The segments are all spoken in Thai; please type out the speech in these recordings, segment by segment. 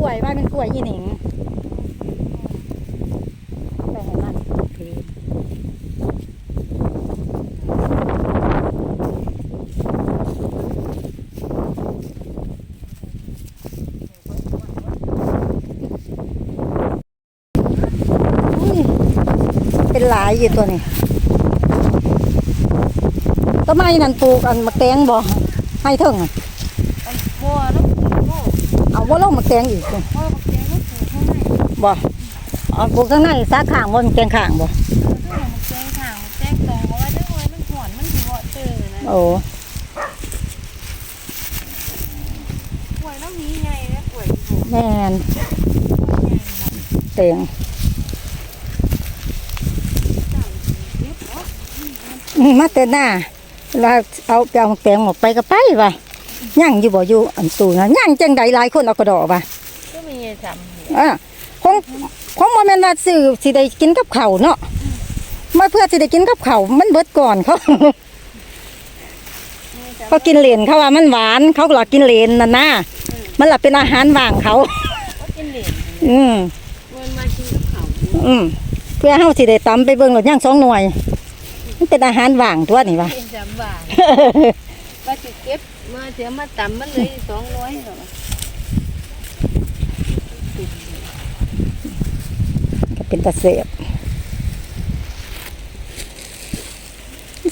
ล้วยว่าเป็นกล้วยยี่หนิงไปให้มันเป็นหลายอยู่ตัวนี้ต้นไม้นั่นปลูกอันมะแตงบ่ให้เถิงอะอัวแล้วบัว เอาว่าลงมะแตงอีกเลยพ่อบักแกงก็ปลูกข้างในบ่เอาปลูกข้างในซากข้างบนแกงข้างบ่เออถ้าเราบักแกงข้างบักแกงตรงเอาไว้ได้เลยมันหอนมันสิเหาะตื่นนะโอ้กล้วยน้ำนี้ใหญ่แล้วกล้วยที่ปลูกแม่นใหญ่ค่ะแตงจังเก็บเนาะอืมมาแต่หน้าเราเอาไปเอาแปลงออกไปก็ไปว่ะ ย่างอยู่บ่อยู่อันตูนะย่างจังใดหลายคนเอากระดอกว่ะก็มีจำอ่าคงคงบ่แม่นว่าซื้อสิได้กินกับข้าวเนาะมาเพื่อสิได้กินกับข้าวมันเบิดก่อนเขาเขากินเหรนเขาว่ามันหวานเขาก็หลอกกินเหรนน่ะนะมันล่ะเป็นอาหารว่างเขาก็กินเหรียญอืมมันมากินกับเขาอืมเพื่อเฮาสิได้ตำไปเบิ่งหลดย่างสองหน่วยมันเป็นอาหารว่างตัวนี่วะเป็นจำบ่าว่าสิเก็บ มาเสียมาตำมันเลยสองร้อยเหรอก็เป็นตาเสียบ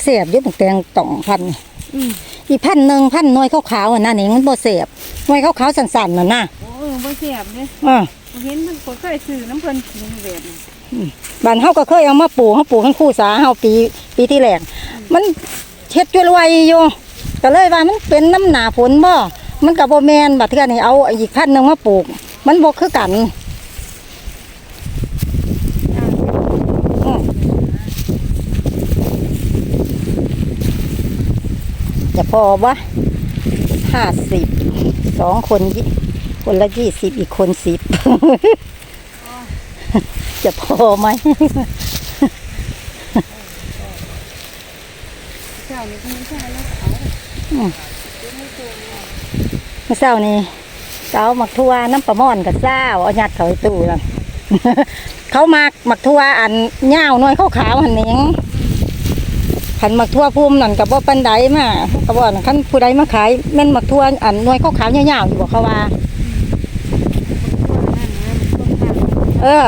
เสียบอยุบแตงต่องพันนี่อืมอีพันหนึ่งพันหน่วยขาวๆอะนะนี่มันบ่เสียบหน่วยขาวๆสั่นๆน่ะนะโอ้ยบ่เสียบเลยอ่าเห็นมันก็เคยซื้อน้ำเพิ่นกินแบบนี้บ้านเฮาก็เคยเอามาปลูกเฮาปลูกทั้งคู่สาเฮาปีปีที่แรกมันเฮ็ดจนไวอยู่ ก็เลยว่ามันเป็นน้ำหนาฝนบ่ มันก็บ่แมนบัดเทื่อนี่เอาอีกพันหนึ่งมาปลูก มันบ่คือกันจะพอวะห้าสิบสองคนยี่คนละยี่สิบอีกคนสิบจะพอไหมเจ้านี่ก็ไม่ใช่แล้วเขา มื่อเช้านี้เก้าหมักทั่วน้ำปลาม่อนกับเจ้าเอายัดเขาไปตู้นั่นเขามักหมักทั่วอันเง่าวน้อยขาวขาวๆหันเองขันหมักทั่วพุ่มนั่นกับว่าปันไดมาเขาบอกขันผู้ใดมาขายแม่นหมักทั่วอันน้อยขาวขาวๆเง่าๆอยู่บอกเขาว่า เออ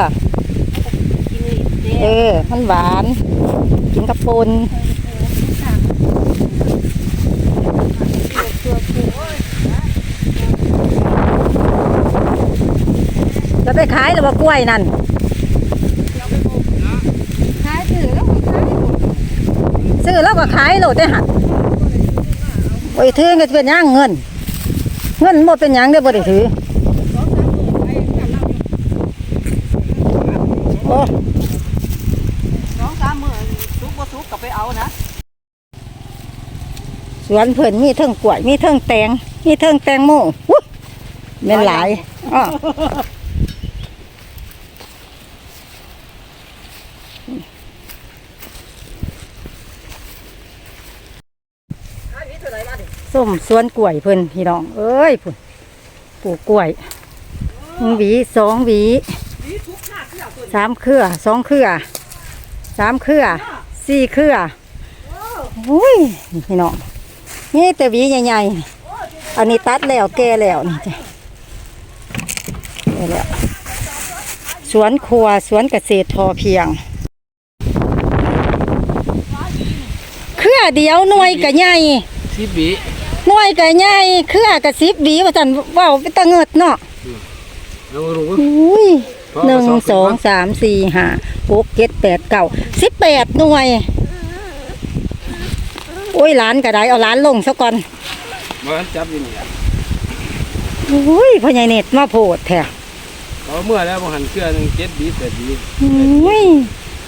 เลยเจ๊เออมันหวานกินกับปน ตัวผู้ จะ ไปขายหรือว่ากล้วยนั่นขายถือแล้วขายหมดซื้อแล้วก็ขายโหลดได้หักโอ้ยถือก็จะเป็นหยังเงิน เงินบ่เป็นหยังได้อบ่ได้ถือโอ้สองสามหมื่นซุกบ่ซุกก็ไปเอานะสวนเพิ่นมีเทิงกล้วยมีเทิงแตงมีเทิงแตงโมอุ๊ยแม่นหลายอ้อ ส้มสวนกล้วยเพิ่นพี่น้อง เอ้ยพุ่นปลูกกล้วยหนึ่งหวีสองหวีสามเครือสองเครือสามเครือสี่เครือโอ้ยพี่น้องนี่แต่หวีใหญ่ๆอันนี้ตัดแล้วแก่แล้วนี่จ้ะแก่แล้วสวนครัวสวนเกษตรพอเพียง เค รือเดียวหน่วยกะใหญ่สิบวิหน่วยกะใหญ่เครือกะสิบหวีว่าจันเว้าเป็นตะเงิดเนาะเรารู้อุ้ยหนึ่งสองสามสี่ห้าหกเจ็ดแปดเก้าสิบแปดหน่วย โอ้ยหลานก็ได้เอาหลานลงซะก่อนมันจับอยู่นี่แหละอุ้ยพ่อใหญ่เน็ตมาโพดแท้เขาเมื่อแล้วมันหันเสื้อหนึ่งเจ็ดวิแปดวิอุ้ย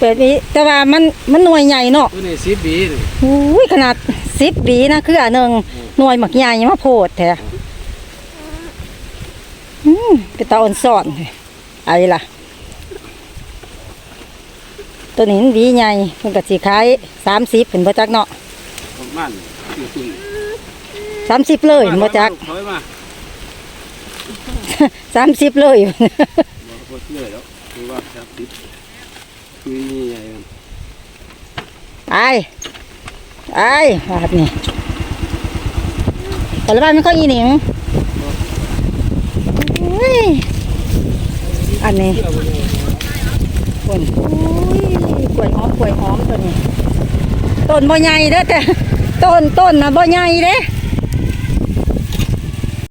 แปดหวีแต่ว่ามันมันหน่วยใหญ่เนาะตัวนี้สิบวินี่อุ้ยขนาดสิบหวีนะคืออันหนึ่งหน่วยหมักใหญ่มาโพดแท้อืมเป็นตาอ่อนซ่อนไอ้ล่ะ ตัวนี้มันหวีใหญ่มันก็สิขายสามสิบเป็นบ่จักเนาะประมาณอยู่ตรงนี้สามสิบเลยบ่จักถอยมาสามสิบเลย บ่บ่เชื่อแล้วคือว่าจับติดคื อนี่ใหญ่มันไปไปบาดนี่แต่ละบ้านไม่ค่อยอีหนิงอุ้ยอันนี้เชื่อบ่ได้คนอุ้ยกล้วยหอมกล้วยหอมตัวนี้ ต้นบ่ใหญ่เด้อแต่ต้นต้นนะบ่ใหญ่เด้